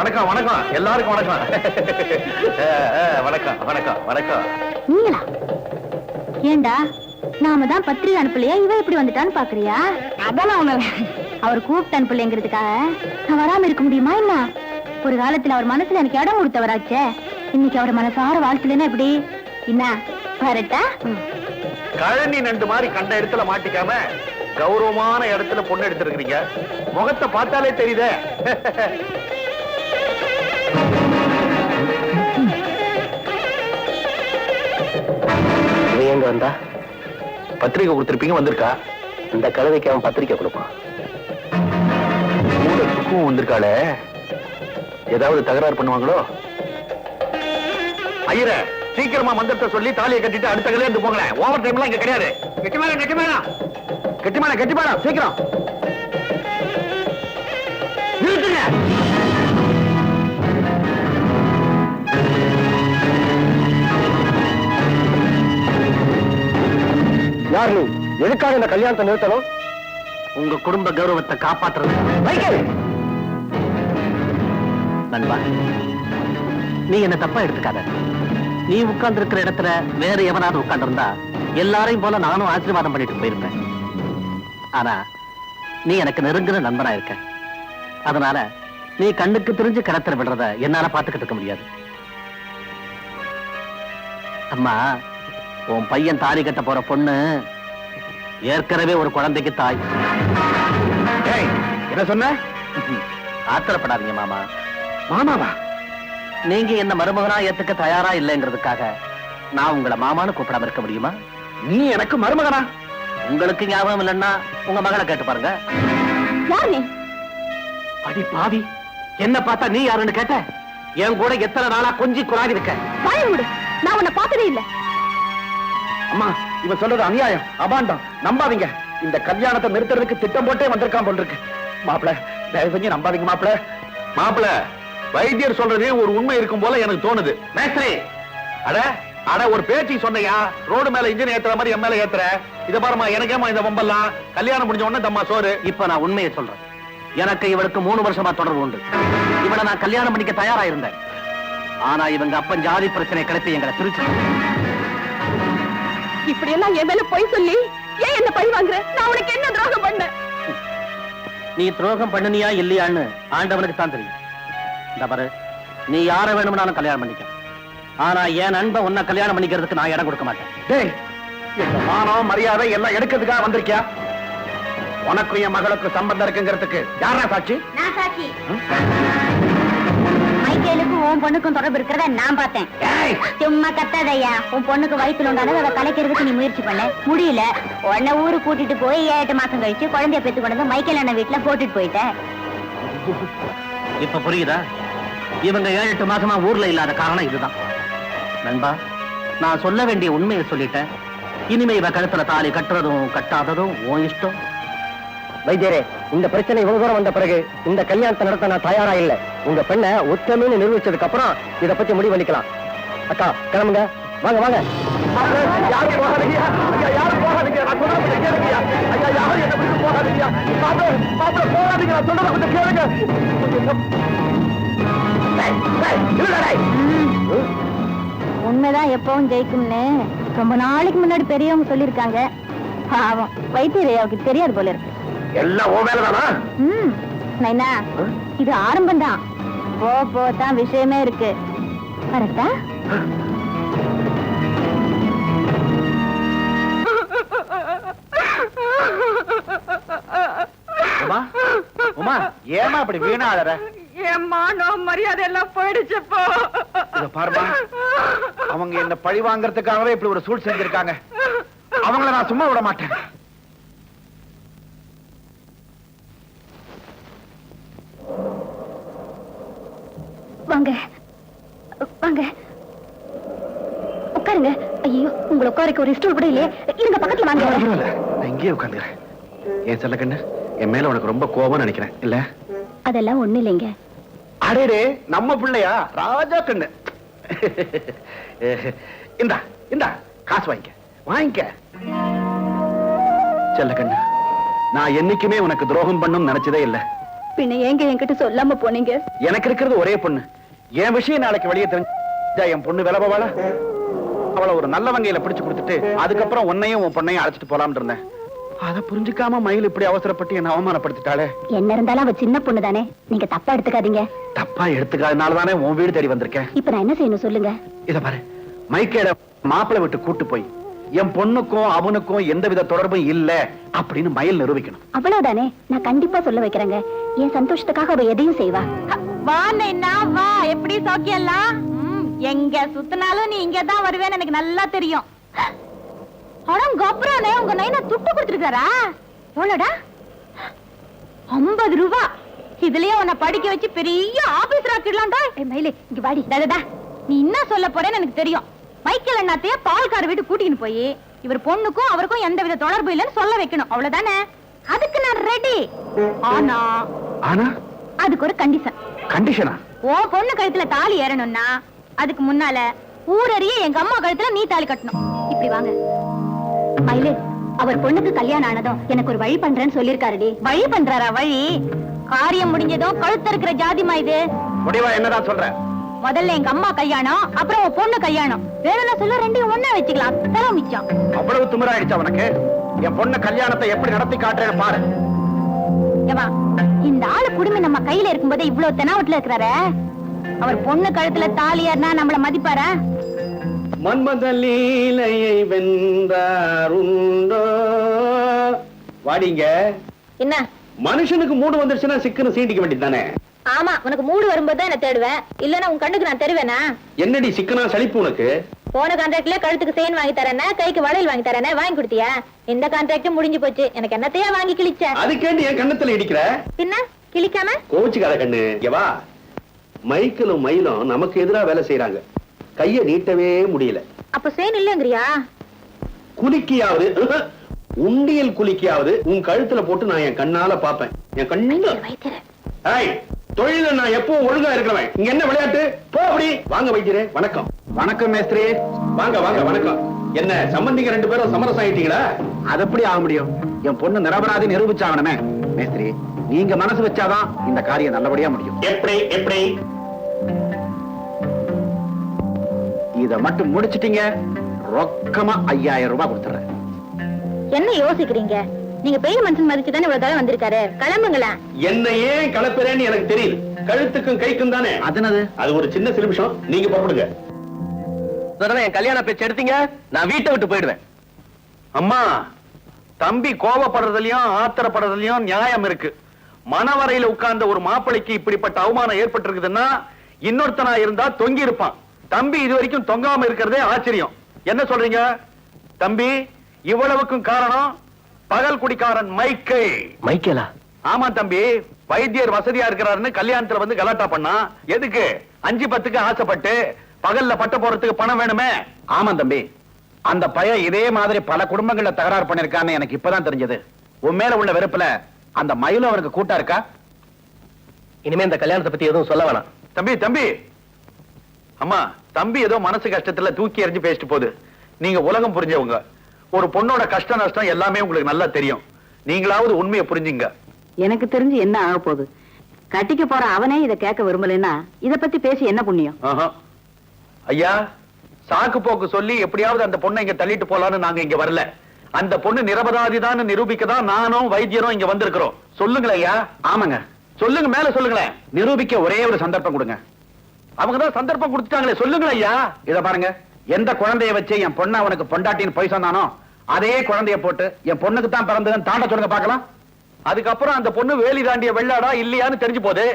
வணக்கம் வணக்கம். எல்லாருக்கும் வணக்கம். வணக்கம் வணக்கம் வணக்கம். நீங்களா? ஏண்டா நாம தான் பத்திரிகை அனுப்பலையா இவ எப்படி வந்துட்டான்னு பாக்குறியா? அதெல்லாம் ஒண்ணு அவர் கூப்பிட்டு அனுப்பலைங்கிறதுக்காக நான் வராம இருக்க முடியுமா என்ன? ஒரு காலத்துல அவர் மனசுல எனக்கு இடம் கொடுத்தவராச்சே. இன்னைக்கு அவர் மனசார வாழ்த்துலன்னா எப்படி? என்ன வரட்டா? கழனி நண்டு மாதிரி கண்ட இடத்துல மாட்டிக்காம கௌரவமான இடத்துல பொண்ணு எடுத்திருக்கிறீங்க. முகத்தை பார்த்தாலே தெரியுதே. எங்க வந்தா? பத்திரிக்கை கொடுத்துருப்பீங்க வந்திருக்கா? இந்த கழுதைக்கு அவன் பத்திரிக்கை கொடுப்பான். கூட சுக்கும் வந்திருக்காளே. ஏதாவது தகராறு பண்ணுவாங்களோ? ஐயர சீக்கிரமா மந்திரத்தை சொல்லி தாலியை கட்டிட்டு அடுத்த கல்யாணத்து போங்களேன். ஓவர் டைம்லாம் இங்க கிடையாது. கெட்டி மேடம் கெட்டி மேடம் கெட்டி மேடம் கெட்டி மேடம் சீக்கிரம். யார்? நீ எதுக்காக இந்த கல்யாணத்தை நிறுத்தணும்? உங்க குடும்ப கௌரவத்தை காப்பாத்துறது. நண்பா நீ என்ன தப்பா எடுத்துக்காத. நீ உட்கார்ந்து இருக்கிற இடத்துல வேற எவனாவது உட்கார்ந்து இருந்தா எல்லாரையும் போல நானும் ஆசீர்வாதம் பண்ணிட்டு போயிருப்பேன். ஆனா நீ எனக்கு நெருங்கின நண்பனா இருக்க. அதனால நீ கண்ணுக்கு தெரிஞ்சு கிடத்துல விடுறத என்னால பாத்துக்கிட்டு இருக்க முடியாது. அம்மா உன் பையன் தாலி கட்ட போற பொண்ணு ஏற்கனவே ஒரு குழந்தைக்கு தாய். என்ன சொன்ன? ஆத்திரப்படாதீங்க மாமா. மாமாவா? நீங்க என்ன மருமகனா ஏத்துக்க தயாரா இல்லைங்கிறதுக்காக நான் உங்களை மாமான்னு கூப்பிடாம இருக்க முடியுமா? நீ எனக்கு மருமகனா? உங்களுக்கு ஞாபகம் இல்லைன்னா உங்க மகளை கேட்டு பாருங்க. யார் நீ? அடி பாவி. என்ன பார்த்தா நீ யாருன்னு கேட்ட? என் கூட எத்தனை நாளா கொஞ்சி குறாடி இருக்க? நான் உன்னை பார்த்ததே இல்ல. அம்மா இவன் சொல்றது அநியாயம். அபாண்டம். நம்பாதீங்க. இந்த கல்யாணத்தை நிறுத்துறதுக்கு திட்டம் போட்டே வந்திருக்கான் போல் இருக்கு. மாப்பிள தயவு செஞ்சு நம்பாதீங்க மாப்பிள. மாப்பிள வைத்தியர் சொல்றதே ஒரு உண்மை இருக்கும் போல எனக்கு தோணுது. மேஸ்திரி! அட அட ஒரு பேச்சு சொன்னையா? ரோடு மேல இன்ஜின் ஏத்துற மாதிரி என் மேல ஏத்துற? இத பாருமா எனக்கேமா இந்த வம்பெல்லாம். கல்யாணம் முடிஞ்ச உடனே தம்மா சோறு. இப்ப நான் உண்மையை சொல்றேன். எனக்கு இவளுக்கு மூணு வருஷமா தொடர்பு உண்டு. இவளை நான் கல்யாணம் பண்ணிக்க தயாரா இருந்தேன் ஆனா இவங்க அப்பன் ஜாதி பிரச்சனை கிளப்பி எங்களை பிரிச்சு இப்படி எல்லாம் என் மேல பொய் சொல்லி ஏன் என்ன பழி வாங்குற? நான் உனக்கு என்ன துரோகம் பண்ணேன்? நீ துரோகம் பண்ணுனியா இல்லையான்னு ஆண்டவனுக்கு தான் தெரியும். இந்த பாரு நீ யார வேணும்னாலும் கல்யாணம் பண்ணிக்க ஆனா என் நண்பன் உன்னை கல்யாணம் பண்ணிக்கிறதுக்கு நான் இடம் கொடுக்க மாட்டேன். டேய் இந்த மானம் மரியாதை எல்லாம் எடுக்கிறதுக்காக வந்திருக்கியா? உனக்கும் என் மகளுக்கு சம்பந்தம் இருக்குங்கிறதுக்கு யாரா சாட்சி? நான் சாட்சி. உன் பொண்ணுக்கும் தொடர்பு இருக்கிறத நான் பார்த்தேன். சும்மா கத்தாதையா உன் பொண்ணுக்கு வயித்துல உண்டானது அதை கலைக்கிறதுக்கு நீ முயற்சி பண்ண. முடியல. உன்னை ஊரு கூட்டிட்டு போய் ஏழு மாசம் கழிச்சு குழந்தைய பெத்து கொண்டு வந்து மைக்கேல் அண்ணன் வீட்டுல போட்டுட்டு போயிட்டேன் இப்ப புரியுதா? இவங்க ஏழு எட்டு மாசமா ஊர்ல இல்லாத காரணம் இதுதான். நண்பா நான் சொல்ல வேண்டிய உண்மையை சொல்லிட்டேன். இனிமே இவ கழுத்துல தாலி கட்டுறதும் கட்டாததும் உன் இஷ்டம். வைத்தியரே இந்த பிரச்சனை இவ்வளவு தூரம் வந்த பிறகு இந்த கல்யாணத்தை நடத்த நான் தயாரா இல்ல. உங்க பெண்ணை ஒத்தமின்னு நிரூபிச்சதுக்கு அப்புறம் இதை பத்தி முடிவு பண்ணிக்கலாம். அக்கா கிளம்புங்க. வாங்க வாங்க. உண்மைதான் எப்பவும் ஜெயிக்கும்னு ரொம்ப நாளைக்கு முன்னாடி பெரியவங்க சொல்லிருக்காங்க பாவம் வைத்தியரையாவுக்கு தெரியாது போல இருக்கு. எல்லாம் உன் வேலைதானா? ம் நைனா இது ஆரம்பம் தான் போ போ தான் விஷயமே இருக்கு. உமா உமா ஏமா இப்படி வீணா அழற என் மானம் மரியாதை எல்லாம் போயிடுச்சுப்போ இத பாருமா அவங்க என்ன பழி வாங்குறதுக்காகவே இப்படி ஒரு சூழ் செஞ்சிருக்காங்க. அவங்கள நான் சும்மா விட மாட்டேன். வாங்க. வாங்க. உட்காருங்க. ஐயோ உங்களை உட்காரக்கு ஒரு ஸ்டூல் கூட இல்லையே. இருங்க பக்கத்துல வாங்க. நான் இங்கேயே உட்காந்துக்கிறேன். ஏன் செல்ல கண்ணு? என் மேல உனக்கு ரொம்ப கோபம் நினைக்கிறேன். இல்ல? அதெல்லாம் ஒண்ணு இல்லைங்க. அடேடே நம்ம பிள்ளையா? ராஜா கண்ணு. இந்தா இந்தா காசு வாங்கிக்க. வாங்கிக்க. செல்ல கண்ணு நான் என்னைக்குமே உனக்கு துரோகம் பண்ணும் நினைச்சதே இல்ல. பின்ன ஏங்க என்கிட்ட சொல்லாம போனீங்க? எனக்கு இருக்கிறது ஒரே பொண்ணு. என் விஷயம் நாளைக்கு வெளியே தெரிஞ்சா என் பொண்ணு விலபவாளா அவளை ஒரு நல்ல வங்கையில பிடிச்சு கொடுத்துட்டு அதுக்கப்புறம் உன்னையும் உன் பொண்ணையும் அழைச்சிட்டு போலாம்னு இருந்தேன். அதை புரிஞ்சுக்காம மயில் இப்படி அவசரப்பட்டு என்ன அவமானப்படுத்திட்டாளே. என்ன இருந்தாலும் அவ சின்ன பொண்ணு தானே. நீங்க தப்பா எடுத்துக்காதீங்க. தப்பா எடுத்துக்காதனால தானே உன் வீடு தேடி வந்திருக்கேன். இப்ப நான் என்ன செய்யணும் சொல்லுங்க. இத பாரு. மைக்கேல மாப்பிள்ளை விட்டு கூட்டு போய் என் பொண்ணுக்கும் அவனுக்கும் எந்தவித தொடர்பும் இல்ல அப்படின்னு மயில் நிரூபிக்கணும். அவ்வளவுதானே? நான் கண்டிப்பா சொல்ல வைக்கிறேங்க. என் சந்தோஷத்துக்காக அவ எதையும் செய்வா. வா நைனா வா எப்படி சௌக்கியம்லாம் எங்க சுத்தினாலும் நீ இங்க தான் வருவேன்னு எனக்கு நல்லா தெரியும். அடம் கப்ரானே உங்க நைனா துட்டு கொடுத்துருக்காரா? எவ்வளோடா? ஐம்பது ரூபா. இதுலயே உன்னை படிக்க வச்சு பெரிய ஆபீசர் ஆக்கிடலாம்டா மயிலே இங்க வாடி. டா நீ என்ன சொல்ல போறேன்னு எனக்கு தெரியும். மைக்கேல் அண்ணாத்தைய பால்கார வீட்டு கூட்டிக்கின்னு போய் இவர் பொண்ணுக்கும் அவருக்கும் எந்த வித தொடர்பு இல்லைன்னு சொல்ல வைக்கணும். அவ்வளவுதானே? அதுக்கு நான் ரெடி ஆனா ஆனா? அதுக்கு ஒரு கண்டிஷன் கண்டிஷனா? உன் பொண்ணு கழுத்துல தாலி ஏறணும்னா அதுக்கு முன்னால ஊரறிய எங்க அம்மா கழுத்துல நீ தாலி கட்டணும். இப்படி வாங்க. மயிலு அவர் பொண்ணுக்கு கல்யாணம் ஆனதும் எனக்கு ஒரு வழி பண்றேன்னு சொல்லிருக்காருடி வழி பண்றாரா வழி? காரியம் முடிஞ்சதும் கழுத்து இருக்கிற ஜாதிமா இது. முடிவா என்னதான் சொல்ற? முதல்ல எங்க அம்மா கல்யாணம் அப்புறம் உன் பொண்ணு கல்யாணம். வேணும்னா சொல்ல ரெண்டையும் ஒண்ணா வச்சுக்கலாம். தரம் மிச்சம். அவ்வளவு திமிராயிடுச்சா உனக்கு? என் பொண்ணு கல்யாணத்தை எப்படி நடத்தி காட்டுறேன்னு பாரு. ஏவா இந்த ஆளு குடுமி நம்ம கையில இருக்கும்போதே இவ்வளவு தெனாவட்டுல இருக்கிறாரே? அவர் பொண்ணு கழுத்துல தாலி ஏறினா நம்மள மதிப்பாரா? மன்மத லீலையை வென்றாருண்டோ வாடிங்க. என்ன? மனுஷனுக்கு மூடு வந்துருச்சுன்னா சிக்கன சீண்டிக்க வேண்டியதுதானே? ஆமா உனக்கு மூடு வரும்போது தான் என்ன தேடுவேன். இல்லன்னா உன் கண்ணுக்கு நான் தருவேனா? என்னடி சிக்கனா சலிப்பு உனக்கு? போன கான்ட்ராக்ட்ல கழுத்துக்கு செயின் வாங்கி தரேன்னா கைக்கு வளையல் வாங்கி தரேன்னா வாங்கி கொடுத்தியா? இந்த கான்ட்ராக்டும் முடிஞ்சு போச்சு. எனக்கு என்னத்தையா வாங்கி கிழிச்ச? அதுக்கேண்டி என் கண்ணத்துல இடிக்கிற? பின்ன? கிழிக்காம? கோச்சுக்காத கண்ணு. வா. மைக்கிளும் மயிலும் நமக்கு எதிரா வேலை செய்யறாங்க கைய நீட்டவே முடியல. அப்ப செயின் இல்லங்கிறியா? குலுக்கியாவது உண்டியல் குலுக்கியாவது உன் கழுத்துல போட்டு நான் என் கண்ணால பாப்பேன் என் கண்ணு. தொழில நான் எப்பவும் ஒழுங்கா இருக்கிறவன். இங்க என்ன விளையாட்டு? போ அப்படி. வாங்க வைத்தியரே வணக்கம். வணக்கம் மேஸ்திரி. வாங்க வாங்க வணக்கம். என்ன சம்பந்திங்க ரெண்டு பேரும் சமரசம் ஆயிட்டீங்களா? அது எப்படி ஆக முடியும்? என் பொண்ணு நிரபராதி நிரூபிச்சாகணுமே. மேஸ்திரி நீங்க மனசு வச்சாதான் இந்த காரியம் நல்லபடியா முடியும். எப்படி எப்படி? இத மட்டும் முடிச்சிட்டீங்க. ரொக்கமா ஐயாயிரம் ரூபாய் கொடுத்துறேன். என்ன யோசிக்கிறீங்க? நீங்க பெரிய மனுஷன் மதிச்சு தானே இவ்வளவு தூரம் வந்திருக்காரு? கிளம்புங்களேன் என்ன ஏன் கலப்புறேன்னு எனக்கு தெரியுது. கழுத்துக்கும் கைக்கும் தானே. அதனது அது ஒரு சின்ன சிலுமிஷம் நீங்க புறப்படுங்க. என் கல்யாண பேச்சு எடுத்தீங்க நான் வீட்டை விட்டு போயிடுவேன். அம்மா தம்பி கோபப்படுறதுலயும் ஆத்திரப்படுறதுலயும் நியாயம் இருக்கு. மனவரையில உட்கார்ந்த ஒரு மாப்பிளைக்கு இப்படிப்பட்ட அவமானம் ஏற்பட்டிருக்குதுன்னா இன்னொருத்தனா இருந்தா தொங்கி இருப்பான். தம்பி இது வரைக்கும் தொங்காம இருக்கிறதே ஆச்சரியம். என்ன சொல்றீங்க? தம்பி இவ்வளவுக்கும் காரணம் பகல் குடிக்காரன் மைக்கை மைக்கேலா? ஆமா தம்பி வைத்தியர் வசதியா இருக்கிறாருன்னு கல்யாணத்துல வந்து கலாட்டா பண்ணா. எதுக்கு? அஞ்சு பத்துக்கு ஆசைப்பட்டு பகல்ல பட்ட போறதுக்கு பணம் வேணுமே? ஆமா தம்பி. அந்த பையன் இதே மாதிரி பல குடும்பங்கள்ல தகராறு பண்ணிருக்கான்னு எனக்கு இப்பதான் தெரிஞ்சது. உன் மேல உள்ள வெறுப்புல அந்த மயிலும் அவருக்கு கூட்டா இருக்கா? இனிமே இந்த கல்யாணத்தை பத்தி எதுவும் சொல்ல வேணாம். தம்பி தம்பி. அம்மா தம்பி ஏதோ மனசு கஷ்டத்துல தூக்கி எறிஞ்சு பேசிட்டு போகுது. நீங்க உலகம் புரிஞ்சவங்க. ஒரு பொண்ணோட கஷ்ட நஷ்டம் எல்லாமே உங்களுக்கு நல்லா தெரியும். நீங்களாவது உண்மையை புரிஞ்சுங்க. எனக்கு தெரிஞ்சு என்ன ஆக போகுது? கட்டிக்க போற அவனே இத கேட்க விரும்பலைன்னா இத பத்தி பேசி என்ன புண்ணியம்? ஆஹா. ஐயா சாக்கு போக்கு சொல்லி எப்படியாவது அந்த பொண்ணை இங்க தள்ளிட்டு போலான்னு நாங்க இங்க வரல. அந்த பொண்ணு நிரபராதிதான் நிரூபிக்க தான் நானும் வைத்தியரும் இங்க வந்திருக்கிறோம். சொல்லுங்களேன் ஐயா. ஆமாங்க. சொல்லுங்க மேல சொல்லுங்களேன். நிரூபிக்க ஒரே ஒரு சந்தர்ப்பம் கொடுங்க. அவங்க தான் சந்தர்ப்பம் கொடுத்துட்டாங்களே சொல்லுங்களேன் ஐயா. இத பாருங்க. எந்த குழந்தைய வச்சு என் பொண்ணு அவனுக்கு பொண்டாட்டின்னு போய் சொன்னானோ அதே குழந்தைய போட்டு என் பொண்ணுக்கு தான் பிறந்ததுன்னு தாண்ட சொல்லுங்க பாக்கலாம் அதுக்கப்புறம் அந்த பொண்ணு வேலி தாண்டிய வெள்ளாடா இல்லையான்னு தெரிஞ்சு போகுது